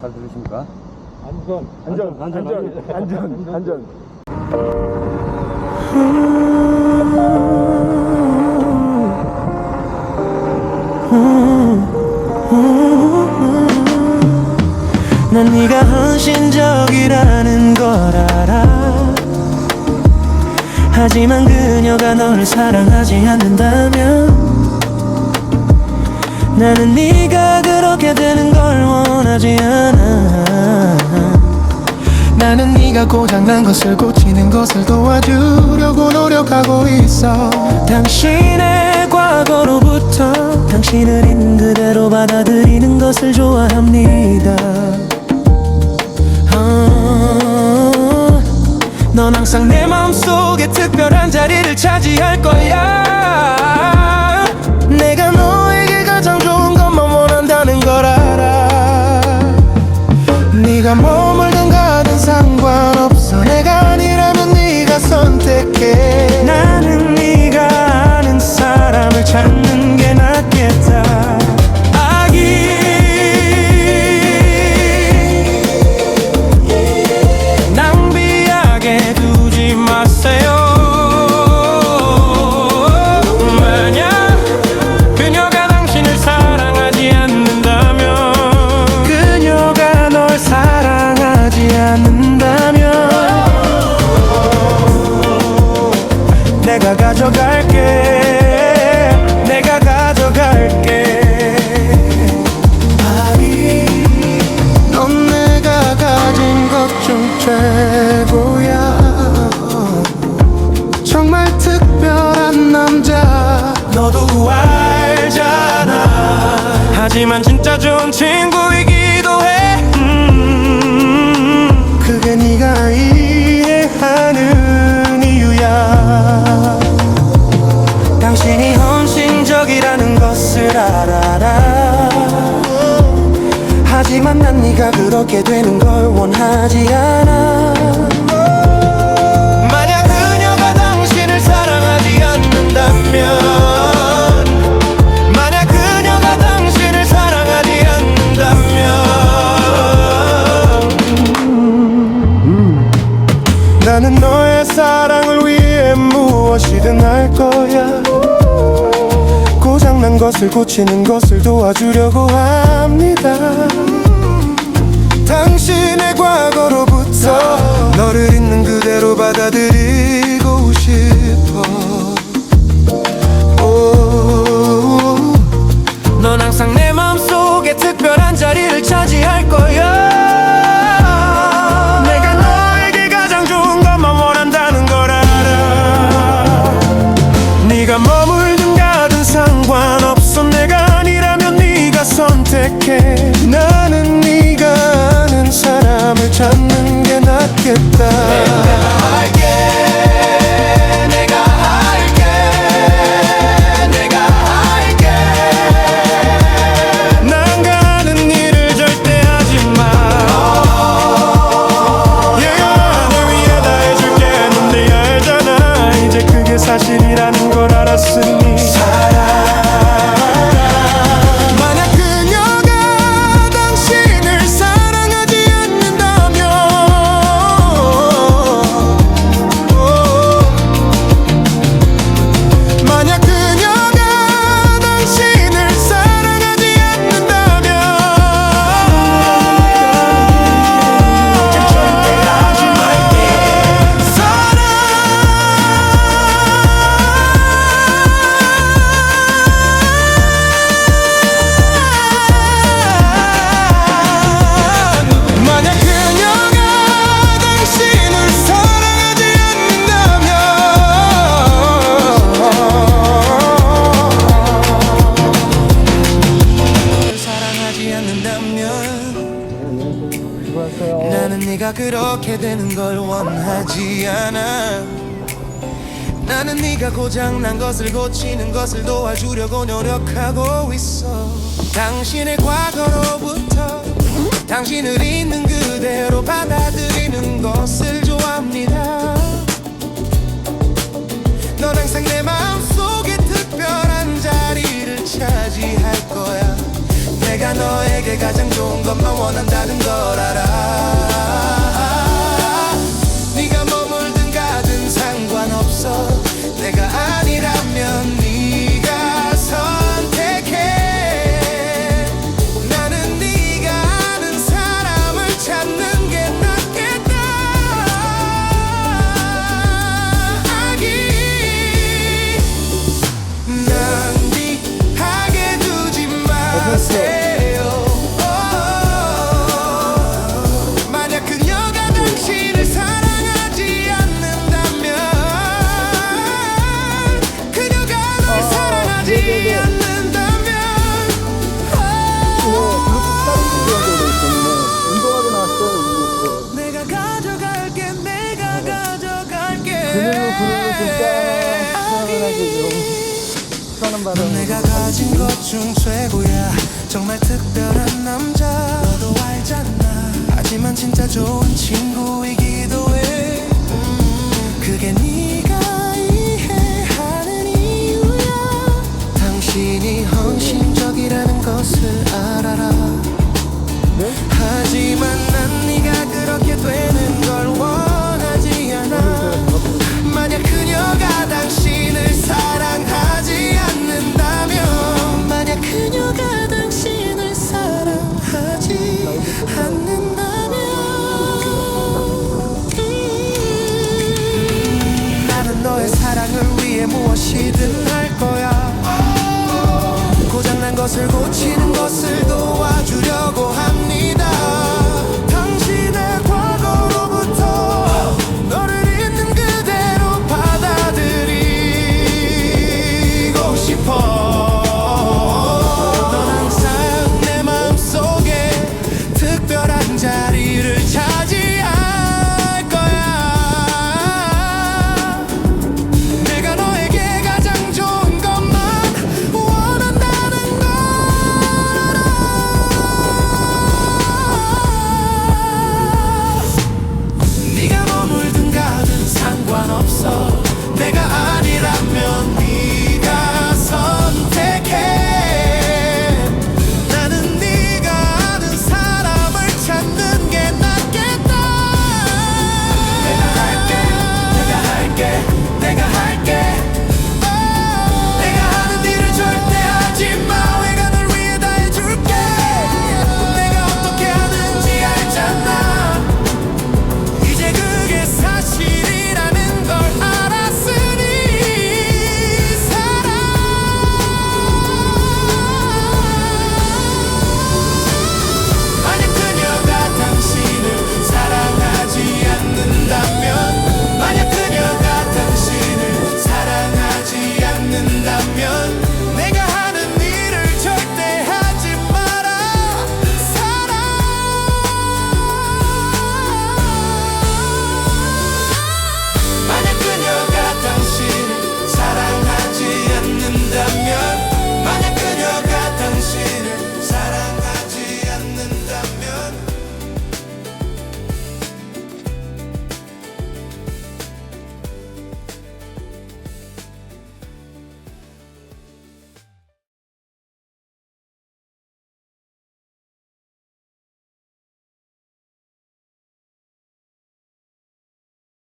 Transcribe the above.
잘 들으십니까? 안전, 안전, 안전, 안전, 안전. 난 네가 헌신적이라는 걸 알아. 하지만 그녀가 널 사랑하지 않는다면 나는 네가 그렇게 되는 걸 원하지 않아. 나는 네가 고장난 것을 고치는 것을 도와주려고 노력하고 있어. 당신의 과거로부터 당신을 있는 그대로 받아들이는 것을 좋아합니다. 아, 넌 항상 내 마음속에 특별한 자리를 차지할 거야 네가 머물든 가든 상관없어. 내가 아니라면 네가 선택해 하지만 진짜 좋은 친구이기도 해. 음, 그게 네가 이해하는 이유야. 당신이 헌신적이라는 것을 알아라. 하지만 난 네가 그렇게 되는 걸 원하지 않아. 만약 그녀가 당신을 사랑하지 않는다면 것을 고치는 것을 도와주려고 합니다. 당신의 과거로부터 너를 있는 그대로 받아들이 그렇게 되는 걸 원하지 않아. 나는 네가 고장난 것을 고치는 것을 도와주려고 노력하고 있어. 당신의 과거로부터 당신을 있는 그대로 받아들이는 것을 좋아합니다. 넌 항상 내 마음속에 특별한 자리를 차지할 거야. 내가 너에게 가장 좋은 것만 원한다는 걸 알아. 그녀를 부르는 듯 시원하게 내가 가진 것 중 최고야. 정말 특별한 남자. 너도 알잖아. 하지만 진짜 좋은 친구이기도 해. 음, 그게 네가 이해하는 이유야. 당신이 헌신적이라는 것을